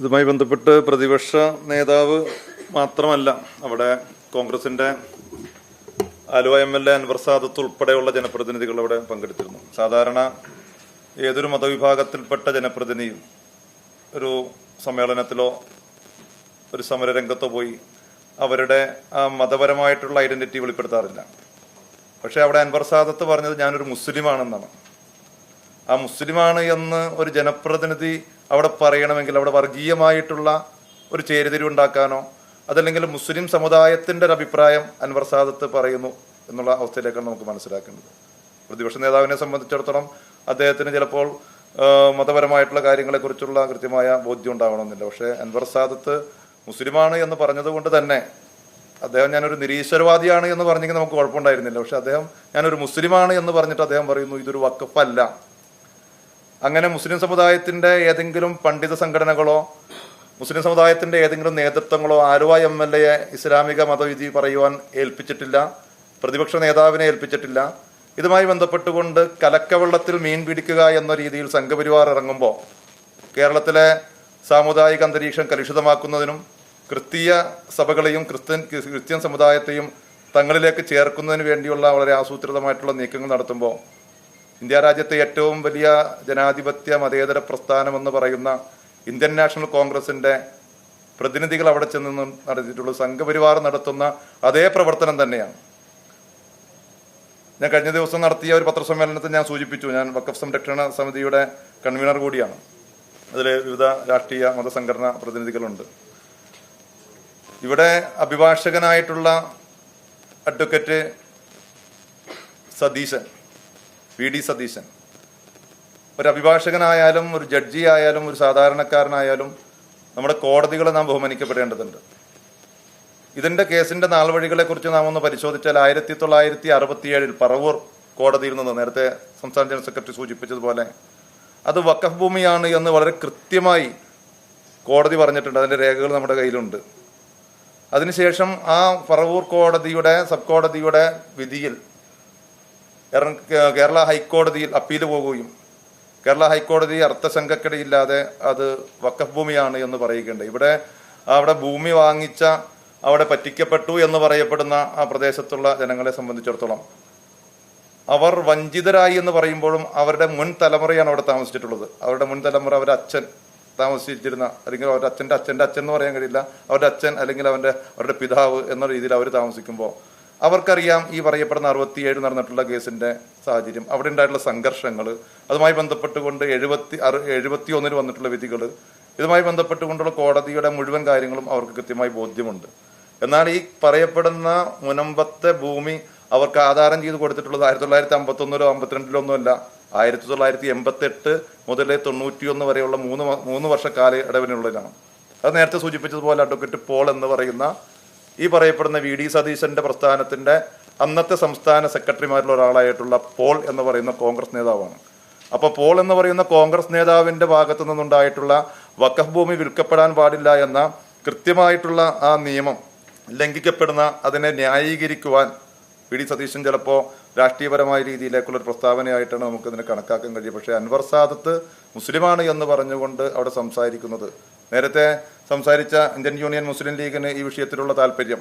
ഇതുമായി ബന്ധപ്പെട്ട് പ്രതിപക്ഷ നേതാവ് മാത്രമല്ല അവിടെ കോൺഗ്രസിന്റെ Aluva M L A Anwar Sadath ഉൾപ്പെടെയുള്ള ജനപ്രതിനിധികൾ അവിടെ പങ്കെടുത്തിരുന്നു. സാധാരണ ഏതൊരു മതവിഭാഗത്തിൽപ്പെട്ട ജനപ്രതിനിധിയും ഒരു സമ്മേളനത്തിലോ ഒരു സമരരംഗത്തോ പോയി അവരുടെ ആ മതപരമായിട്ടുള്ള ഐഡന്റിറ്റി വെളിപ്പെടുത്താറില്ല. പക്ഷേ അവിടെ അൻവർ സാദത്ത് പറഞ്ഞത് ഞാനൊരു മുസ്ലിമാണെന്നാണ്. ആ മുസ്ലിമാണ് എന്ന് ഒരു ജനപ്രതിനിധി അവിടെ പറയണമെങ്കിൽ അവിടെ വർഗീയമായിട്ടുള്ള ഒരു ചേരിതിരിവുണ്ടാക്കാനോ അതല്ലെങ്കിൽ മുസ്ലിം സമുദായത്തിന്റെ ഒരു അഭിപ്രായം അൻവർ സാദത്ത് പറയുന്നു എന്നുള്ള അവസ്ഥയിലേക്കാണ് നമുക്ക് മനസ്സിലാക്കേണ്ടത്. പ്രതിപക്ഷ നേതാവിനെ സംബന്ധിച്ചിടത്തോളം അദ്ദേഹത്തിന് ചിലപ്പോൾ മതപരമായിട്ടുള്ള കാര്യങ്ങളെക്കുറിച്ചുള്ള കൃത്യമായ ബോധ്യം ഉണ്ടാവണമെന്നില്ല. പക്ഷേ അൻവർ സാദത്ത് മുസ്ലിമാണ് എന്ന് പറഞ്ഞതുകൊണ്ട് തന്നെ അദ്ദേഹം ഞാനൊരു നിരീശ്വരവാദിയാണ് എന്ന് പറഞ്ഞെങ്കിൽ നമുക്ക് കുഴപ്പമുണ്ടായിരുന്നില്ല. പക്ഷെ അദ്ദേഹം ഞാനൊരു മുസ്ലിമാണ് എന്ന് പറഞ്ഞിട്ട് അദ്ദേഹം പറയുന്നു ഇതൊരു വക്കഫല്ല അങ്ങനെ മുസ്ലിം സമുദായത്തിന്റെ ഏതെങ്കിലും പണ്ഡിത സംഘടനകളോ മുസ്ലിം സമുദായത്തിന്റെ ഏതെങ്കിലും നേതൃത്വങ്ങളോ ആലുവ എം എൽ എയെ ഇസ്ലാമിക മതവിധി പറയുവാൻ ഏൽപ്പിച്ചിട്ടില്ല പ്രതിപക്ഷ നേതാവിനെ ഏൽപ്പിച്ചിട്ടില്ല. ഇതുമായി ബന്ധപ്പെട്ടുകൊണ്ട് കലക്കവെള്ളത്തിൽ മീൻ പിടിക്കുക എന്ന രീതിയിൽ സംഘപരിവാർ ഇറങ്ങുമ്പോൾ കേരളത്തിലെ സാമുദായിക അന്തരീക്ഷം കലുഷിതമാക്കുന്നതിനും ക്രിസ്തീയ സഭകളെയും ക്രിസ്ത്യൻ ക്രിസ്ത്യൻ സമുദായത്തെയും തങ്ങളിലേക്ക് ചേർക്കുന്നതിന് വേണ്ടിയുള്ള വളരെ ആസൂത്രിതമായിട്ടുള്ള നീക്കങ്ങൾ നടത്തുമ്പോൾ ഇന്ത്യ രാജ്യത്തെ ഏറ്റവും വലിയ ജനാധിപത്യ മതേതര പ്രസ്ഥാനം എന്ന് പറയുന്ന ഇന്ത്യൻ നാഷണൽ കോൺഗ്രസിന്റെ പ്രതിനിധികൾ അവിടെ ചെന്ന് നടത്തിയിട്ടുള്ള സംഘപരിവാർ നടത്തുന്ന അതേ പ്രവർത്തനം തന്നെയാണ്. ഞാൻ കഴിഞ്ഞ ദിവസം നടത്തിയ ഒരു പത്രസമ്മേളനത്തിൽ ഞാൻ സൂചിപ്പിച്ചു ഞാൻ വക്കഫ് സംരക്ഷണ സമിതിയുടെ കൺവീനർ കൂടിയാണ്. അതിൽ വിവിധ രാഷ്ട്രീയ മതസംഘടനാ പ്രതിനിധികളുണ്ട്. ഇവിടെ അഭിഭാഷകനായിട്ടുള്ള advocate Satheesan V D Satheesan. ഒരു അഭിഭാഷകനായാലും ഒരു ജഡ്ജി ആയാലും ഒരു സാധാരണക്കാരനായാലും നമ്മുടെ കോടതികളെ നാം ബഹുമാനിക്കപ്പെടേണ്ടതുണ്ട്. ഇതിന്റെ കേസിന്റെ നാൾവഴികളെ കുറിച്ച് നാം ഒന്ന് പരിശോധിച്ചാൽ ആയിരത്തി തൊള്ളായിരത്തി അറുപത്തിയേഴിൽ പറവൂർ കോടതിയിൽ നിന്ന് നേരത്തെ സംസ്ഥാന ജനറൽ സെക്രട്ടറി സൂചിപ്പിച്ചതുപോലെ അത് വക്കഫ് ഭൂമിയാണ് എന്ന് വളരെ കൃത്യമായി കോടതി പറഞ്ഞിട്ടുണ്ട്. അതിന്റെ രേഖകൾ നമ്മുടെ കയ്യിലുണ്ട്. അതിനുശേഷം ആ പറവൂർ കോടതിയുടെ സബ് കോടതിയുടെ വിധിയിൽ കേരള ഹൈക്കോടതിയിൽ അപ്പീൽ പോകുകയും കേരള ഹൈക്കോടതി അർത്ഥശങ്കക്കിടയില്ലാതെ അത് വക്കഫ് ഭൂമിയാണ് എന്ന് പറയുകയുണ്ട് ഇവിടെ അവിടെ ഭൂമി വാങ്ങിച്ച അവിടെ പറ്റിക്കപ്പെട്ടു എന്ന് പറയപ്പെടുന്ന ആ പ്രദേശത്തുള്ള ജനങ്ങളെ സംബന്ധിച്ചിടത്തോളം അവർ വഞ്ചിതരായി എന്ന് പറയുമ്പോഴും അവരുടെ മുൻ തലമുറയാണ് അവിടെ താമസിച്ചിട്ടുള്ളത്. അവരുടെ മുൻ തലമുറ അവരുടെ അച്ഛൻ താമസിച്ചിരുന്ന അല്ലെങ്കിൽ അവരുടെ അച്ഛന്റെ അച്ഛന്റെ അച്ഛൻ എന്ന് പറയാൻ കഴിയില്ല അവരുടെ അച്ഛൻ അല്ലെങ്കിൽ അവന്റെ അവരുടെ പിതാവ് എന്ന രീതിയിൽ അവർ താമസിക്കുമ്പോൾ അവർക്കറിയാം ഈ പറയപ്പെടുന്ന അറുപത്തിയേഴ് നടന്നിട്ടുള്ള കേസിന്റെ സാഹചര്യം. അവിടെ ഉണ്ടായിട്ടുള്ള സംഘർഷങ്ങൾ അതുമായി ബന്ധപ്പെട്ടുകൊണ്ട് എഴുപത്തി അറു എഴുപത്തി ഒന്നിന് വന്നിട്ടുള്ള വിധികൾ ഇതുമായി ബന്ധപ്പെട്ടുകൊണ്ടുള്ള കോടതിയുടെ മുഴുവൻ കാര്യങ്ങളും അവർക്ക് കൃത്യമായി ബോധ്യമുണ്ട്. എന്നാൽ ഈ പറയപ്പെടുന്ന മുനമ്പത്തെ ഭൂമി അവർക്ക് ആധാരം ചെയ്ത് കൊടുത്തിട്ടുള്ളത് ആയിരത്തി തൊള്ളായിരത്തി അമ്പത്തി ഒന്നിലോ അമ്പത്തിരണ്ടിലോ ഒന്നുമല്ല ആയിരത്തി തൊള്ളായിരത്തി എൺപത്തി എട്ട് മുതൽ തൊണ്ണൂറ്റിയൊന്ന് വരെയുള്ള മൂന്ന് മൂന്ന് വർഷ കാലയളവിനുള്ളിലാണ് അത് നേരത്തെ സൂചിപ്പിച്ചതുപോലെ അഡ്വക്കേറ്റ് പോൾ എന്ന് പറയുന്ന ഈ പറയപ്പെടുന്ന വി ഡി സതീശന്റെ പ്രസ്ഥാനത്തിന്റെ അന്നത്തെ സംസ്ഥാന സെക്രട്ടറിമാരിൽ ഒരാളായിട്ടുള്ള പോൾ എന്ന് പറയുന്ന കോൺഗ്രസ് നേതാവാണ്. അപ്പോൾ പോൾ എന്ന് പറയുന്ന കോൺഗ്രസ് നേതാവിന്റെ ഭാഗത്തു നിന്നുണ്ടായിട്ടുള്ള വഖഫ് ഭൂമി വിൽക്കപ്പെടാൻ പാടില്ല എന്ന കൃത്യമായിട്ടുള്ള ആ നിയമം ലംഘിക്കപ്പെടുന്ന അതിനെ ന്യായീകരിക്കുവാൻ വി ഡി സതീശൻ ചിലപ്പോൾ രാഷ്ട്രീയപരമായ രീതിയിലേക്കുള്ള ഒരു പ്രസ്താവനയായിട്ടാണ് നമുക്ക് ഇതിനെ കണക്കാക്കാൻ കഴിയും പക്ഷേ അൻവർ സാദത്ത് മുസ്ലിമാണ് എന്ന് പറഞ്ഞുകൊണ്ട് അവിടെ സംസാരിക്കുന്നത്. നേരത്തെ സംസാരിച്ച ഇന്ത്യൻ യൂണിയൻ മുസ്ലിം ലീഗിന് ഈ വിഷയത്തിലുള്ള താല്പര്യം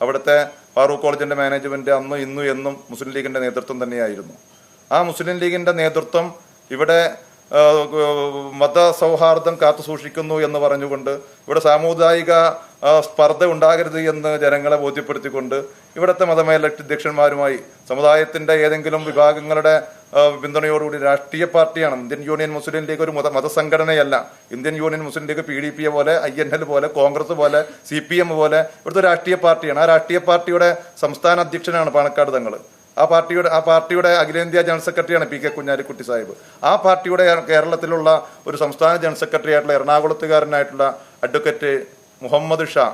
അവിടുത്തെ ഫാറൂഖ് കോളേജിന്റെ മാനേജ്മെന്റ് അന്നും ഇന്നും എന്നും മുസ്ലിം ലീഗിന്റെ നേതൃത്വം തന്നെയായിരുന്നു. ആ മുസ്ലിം ലീഗിന്റെ നേതൃത്വം ഇവിടെ മത സൗഹാർദ്ദം കാത്തു സൂക്ഷിക്കുന്നു എന്ന് പറഞ്ഞുകൊണ്ട് ഇവിടെ സാമുദായിക സ്പർദ്ധ ഉണ്ടാകരുത് എന്ന് ജനങ്ങളെ ബോധ്യപ്പെടുത്തിക്കൊണ്ട് ഇവിടുത്തെ മതമേലധ്യക്ഷന്മാരുമായി സമുദായത്തിന്റെ ഏതെങ്കിലും വിഭാഗങ്ങളുടെ പിന്തുണയോടുകൂടി രാഷ്ട്രീയ പാർട്ടിയാണ്. ഇന്ത്യൻ യൂണിയൻ മുസ്ലിം ലീഗ് ഒരു മത മതസംഘടനയല്ല. Indian Union Muslim League P D P പോലെ ഐ എൻ എൽ പോലെ കോൺഗ്രസ് പോലെ സി പി എം പോലെ ഇവിടുത്തെ രാഷ്ട്രീയ പാർട്ടിയാണ്. ആ രാഷ്ട്രീയ പാർട്ടിയുടെ സംസ്ഥാന അധ്യക്ഷനാണ് പാണക്കാട് തങ്ങൾ ആ പാർട്ടിയുടെ ആ പാർട്ടിയുടെ അഖിലേന്ത്യാ ജനറൽ സെക്രട്ടറിയാണ് പി കെ കുഞ്ഞാലിക്കുട്ടി സാഹിബ്. ആ പാർട്ടിയുടെ കേരളത്തിലുള്ള ഒരു സംസ്ഥാന ജനറൽ സെക്രട്ടറി ആയിട്ടുള്ള എറണാകുളത്തുകാരനായിട്ടുള്ള അഡ്വക്കേറ്റ് മുഹമ്മദ് ഷാ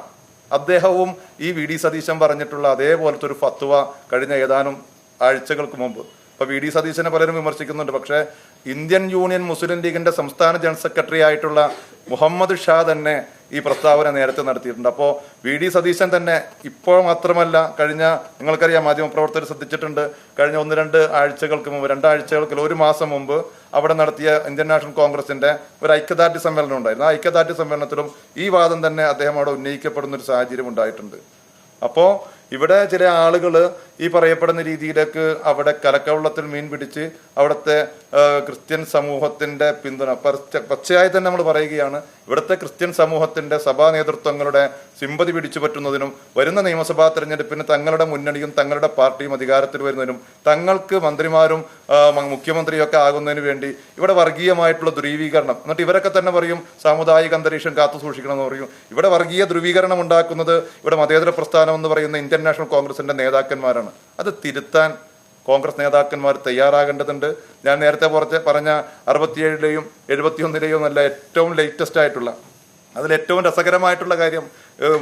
അദ്ദേഹവും ഈ വി ഡി സതീശൻ പറഞ്ഞിട്ടുള്ള അതേപോലത്തെ ഒരു ഫത്വ കഴിഞ്ഞ ഏതാനും ആഴ്ചകൾക്ക് മുമ്പ്. ഇപ്പൊ വി ഡി സതീശനെ പലരും വിമർശിക്കുന്നുണ്ട്. പക്ഷേ ഇന്ത്യൻ യൂണിയൻ മുസ്ലിം ലീഗിന്റെ സംസ്ഥാന ജനറൽ സെക്രട്ടറി ആയിട്ടുള്ള മുഹമ്മദ് ഷാ തന്നെ ഈ പ്രസ്താവന നേരത്തെ നടത്തിയിട്ടുണ്ട്. അപ്പോൾ വി ഡി സതീശൻ തന്നെ ഇപ്പോൾ മാത്രമല്ല കഴിഞ്ഞ നിങ്ങൾക്കറിയാം മാധ്യമപ്രവർത്തകർ ശ്രദ്ധിച്ചിട്ടുണ്ട്. കഴിഞ്ഞ ഒന്ന് രണ്ട് ആഴ്ചകൾക്ക് മുമ്പ് രണ്ടാഴ്ചകൾക്ക് ഒരു മാസം മുമ്പ് അവിടെ നടത്തിയ ഇന്ത്യൻ നാഷണൽ കോൺഗ്രസിന്റെ ഒരു ഐക്യദാർഢ്യ സമ്മേളനം ഉണ്ടായിരുന്നു. ആ ഐക്യദാർഢ്യ സമ്മേളനത്തിലും ഈ വാദം തന്നെ അദ്ദേഹം അവിടെ ഉന്നയിക്കപ്പെടുന്ന ഒരു സാഹചര്യം ഉണ്ടായിട്ടുണ്ട്. അപ്പോ ഇവിടെ ചില ആളുകൾ ഈ പറയപ്പെടുന്ന രീതിയിലേക്ക് അവിടെ കലക്കവെള്ളത്തിൽ മീൻ പിടിച്ച് അവിടുത്തെ ക്രിസ്ത്യൻ സമൂഹത്തിന്റെ പിന്തുണ പച്ച- പച്ചയായി തന്നെ നമ്മൾ പറയുകയാണ്. ഇവിടുത്തെ ക്രിസ്ത്യൻ സമൂഹത്തിന്റെ സഭാ നേതൃത്വങ്ങളുടെ സിമ്പതി പിടിച്ചു പറ്റുന്നതിനും വരുന്ന നിയമസഭാ തെരഞ്ഞെടുപ്പിന് തങ്ങളുടെ മുന്നണിയും തങ്ങളുടെ പാർട്ടിയും അധികാരത്തിൽ വരുന്നതിനും തങ്ങൾക്ക് മന്ത്രിമാരും മുഖ്യമന്ത്രിയൊക്കെ ആകുന്നതിന് വേണ്ടി ഇവിടെ വർഗീയമായിട്ടുള്ള ധ്രുവീകരണം. എന്നിട്ട് ഇവരൊക്കെ തന്നെ പറയും സാമുദായിക അന്തരീക്ഷം കാത്തു സൂക്ഷിക്കണം എന്ന് പറയും. ഇവിടെ വർഗീയ ധ്രുവീകരണം ഉണ്ടാക്കുന്നത് ഇവിടെ മതേതര പ്രസ്ഥാനം എന്ന് പറയുന്ന ഇന്ത്യൻ നാഷണൽ കോൺഗ്രസിന്റെ നേതാക്കന്മാരാണ്. അത് തിരുത്താൻ കോൺഗ്രസ് നേതാക്കന്മാർ തയ്യാറാകേണ്ടതുണ്ട്. ഞാൻ നേരത്തെ കുറച്ച് പറഞ്ഞ അറുപത്തിയേഴിലെയും എഴുപത്തിയൊന്നിലെയും അല്ല ഏറ്റവും ലേറ്റസ്റ്റ് ആയിട്ടുള്ള അതിൽ ഏറ്റവും രസകരമായിട്ടുള്ള കാര്യം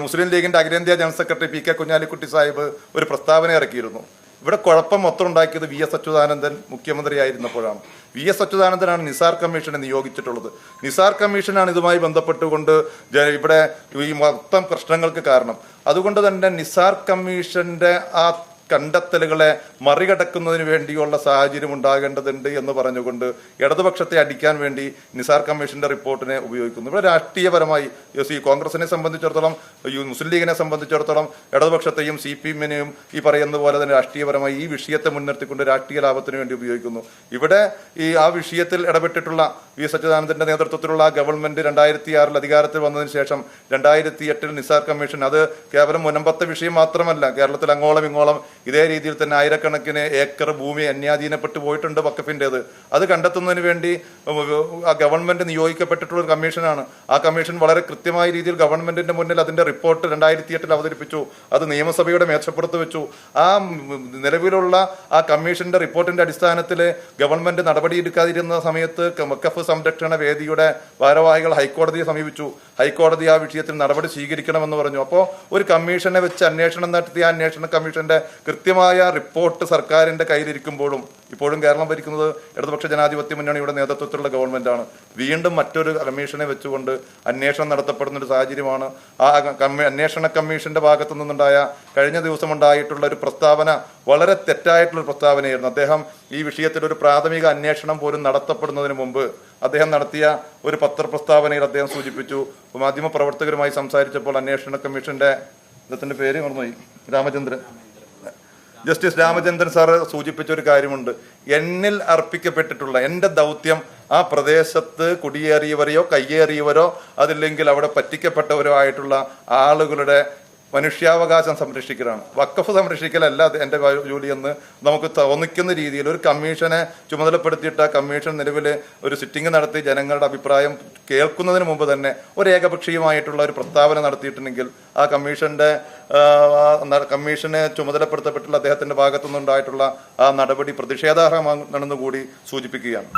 മുസ്ലിം ലീഗിന്റെ അഖിലേന്ത്യാ general secretary P K Kunhalikutty Sahib ഒരു പ്രസ്താവന ഇറക്കിയിരുന്നു ഇവിടെ കുഴപ്പം മൊത്തം ഉണ്ടാക്കിയത് വി എസ് അച്യുതാനന്ദൻ മുഖ്യമന്ത്രിയായിരുന്നപ്പോഴാണ്. വി എസ് അച്യുതാനന്ദനാണ് നിസാർ കമ്മീഷനെ നിയോഗിച്ചിട്ടുള്ളത്. നിസാർ കമ്മീഷനാണ് ഇതുമായി ബന്ധപ്പെട്ടുകൊണ്ട് ഇവിടെ ഈ മൊത്തം പ്രശ്നങ്ങൾക്ക് കാരണം. അതുകൊണ്ട് തന്നെ നിസാർ കമ്മീഷന്റെ ആ കണ്ടെത്തലുകളെ മറികടക്കുന്നതിന് വേണ്ടിയുള്ള സാഹചര്യം ഉണ്ടാകേണ്ടതുണ്ട് എന്ന് പറഞ്ഞുകൊണ്ട് ഇടതുപക്ഷത്തെ അടിക്കാൻ വേണ്ടി നിസാർ കമ്മീഷന്റെ റിപ്പോർട്ടിനെ ഉപയോഗിക്കുന്നു. ഇവിടെ രാഷ്ട്രീയപരമായി ഈ കോൺഗ്രസിനെ സംബന്ധിച്ചിടത്തോളം മുസ്ലിം ലീഗിനെ സംബന്ധിച്ചിടത്തോളം ഇടതുപക്ഷത്തെയും സി പി എമ്മിനെയും ഈ പറയുന്ന പോലെ തന്നെ രാഷ്ട്രീയപരമായി ഈ വിഷയത്തെ മുൻനിർത്തിക്കൊണ്ട് രാഷ്ട്രീയ ലാഭത്തിന് വേണ്ടി ഉപയോഗിക്കുന്നു. ഇവിടെ ഈ ആ വിഷയത്തിൽ ഇടപെട്ടിട്ടുള്ള വി സച്ചിദാനന്ദന്റെ നേതൃത്വത്തിലുള്ള ഗവൺമെന്റ് രണ്ടായിരത്തി ആറിൽ അധികാരത്തിൽ വന്നതിന് ശേഷം രണ്ടായിരത്തി എട്ടിൽ നിസാർ കമ്മീഷൻ അത് കേവലം മുനമ്പത്തെ വിഷയം മാത്രമല്ല കേരളത്തിൽ അങ്ങോളം ഇങ്ങോളം ഇതേ രീതിയിൽ തന്നെ ആയിരക്കണക്കിന് ഏക്കർ ഭൂമി അന്യാധീനപ്പെട്ടു പോയിട്ടുണ്ട് വക്കഫിന്റെത് അത് കണ്ടെത്തുന്നതിന് വേണ്ടി ആ ഗവൺമെന്റ് നിയോഗിക്കപ്പെട്ടിട്ടുള്ള ഒരു കമ്മീഷനാണ്. ആ കമ്മീഷൻ വളരെ കൃത്യമായ രീതിയിൽ ഗവൺമെന്റിന്റെ മുന്നിൽ അതിന്റെ റിപ്പോർട്ട് രണ്ടായിരത്തി എട്ടിൽ അവതരിപ്പിച്ചു. അത് നിയമസഭയുടെ മേച്ചപ്പുറത്ത് വെച്ചു. ആ നിലവിലുള്ള ആ കമ്മീഷന്റെ റിപ്പോർട്ടിന്റെ അടിസ്ഥാനത്തിൽ ഗവൺമെന്റ് നടപടിയെടുക്കാതിരുന്ന സമയത്ത് വക്കഫ് സംരക്ഷണ വേദിയുടെ ഭാരവാഹികൾ ഹൈക്കോടതിയെ സമീപിച്ചു. ഹൈക്കോടതി ആ വിഷയത്തിൽ നടപടി സ്വീകരിക്കണമെന്ന് പറഞ്ഞു. അപ്പോൾ ഒരു കമ്മീഷനെ വെച്ച് അന്വേഷണം നടത്തിയ അന്വേഷണ കമ്മീഷന്റെ കൃത്യമായ റിപ്പോർട്ട് സർക്കാരിന്റെ കയ്യിലിരിക്കുമ്പോഴും ഇപ്പോഴും കേരളം ഭരിക്കുന്നത് ഇടതുപക്ഷ ജനാധിപത്യ മുന്നണിയുടെ നേതൃത്വത്തിലുള്ള ഗവൺമെന്റാണ് വീണ്ടും മറ്റൊരു കമ്മീഷനെ വെച്ചുകൊണ്ട് അന്വേഷണം നടത്തപ്പെടുന്ന ഒരു സാഹചര്യമാണ്. ആ കമ്മി- അന്വേഷണ കമ്മീഷന്റെ ഭാഗത്തു നിന്നുണ്ടായ കഴിഞ്ഞ ദിവസം ഉണ്ടായിട്ടുള്ള ഒരു പ്രസ്താവന വളരെ തെറ്റായിട്ടുള്ള പ്രസ്താവനയായിരുന്നു. അദ്ദേഹം ഈ വിഷയത്തിൽ ഒരു പ്രാഥമിക അന്വേഷണം പോലും നടത്തപ്പെടുന്നതിന് മുമ്പ് അദ്ദേഹം നടത്തിയ ഒരു പത്രപ്രസ്താവനയിൽ അദ്ദേഹം സൂചിപ്പിച്ചു. മാധ്യമപ്രവർത്തകരുമായി സംസാരിച്ചപ്പോൾ അന്വേഷണ കമ്മീഷന്റെ അദ്ദേഹത്തിന്റെ പേര് മറന്നുപോയി. രാമചന്ദ്രൻ. ജസ്റ്റിസ് രാമചന്ദ്രൻ സാറ് സൂചിപ്പിച്ച ഒരു കാര്യമുണ്ട്. എന്നിൽ അർപ്പിക്കപ്പെട്ടിട്ടുള്ള എന്റെ ദൗത്യം ആ പ്രദേശത്ത് കുടിയേറിയവരെയോ കയ്യേറിയവരോ അതില്ലെങ്കിൽ അവിടെ പറ്റിക്കപ്പെട്ടവരോ ആയിട്ടുള്ള ആളുകളുടെ മനുഷ്യാവകാശം സംരക്ഷിക്കലാണ്. വക്കഫ് സംരക്ഷിക്കലല്ല എന്റെ ജോലി എന്ന് നമുക്ക് തോന്നിക്കുന്ന രീതിയിൽ ഒരു കമ്മീഷനെ ചുമതലപ്പെടുത്തിയിട്ട് ആ കമ്മീഷൻ നിലവിൽ ഒരു സിറ്റിംഗ് നടത്തി ജനങ്ങളുടെ അഭിപ്രായം കേൾക്കുന്നതിന് മുമ്പ് തന്നെ ഒരു ഏകപക്ഷീയമായിട്ടുള്ള ഒരു പ്രസ്താവന നടത്തിയിട്ടുണ്ടെങ്കിൽ ആ കമ്മീഷന്റെ കമ്മീഷനെ ചുമതലപ്പെടുത്തപ്പെട്ടുള്ള അദ്ദേഹത്തിന്റെ ഭാഗത്തുനിന്നുണ്ടായിട്ടുള്ള ആ നടപടി പ്രതിഷേധാർഹമാണെന്ന് കൂടി സൂചിപ്പിക്കുകയാണ്.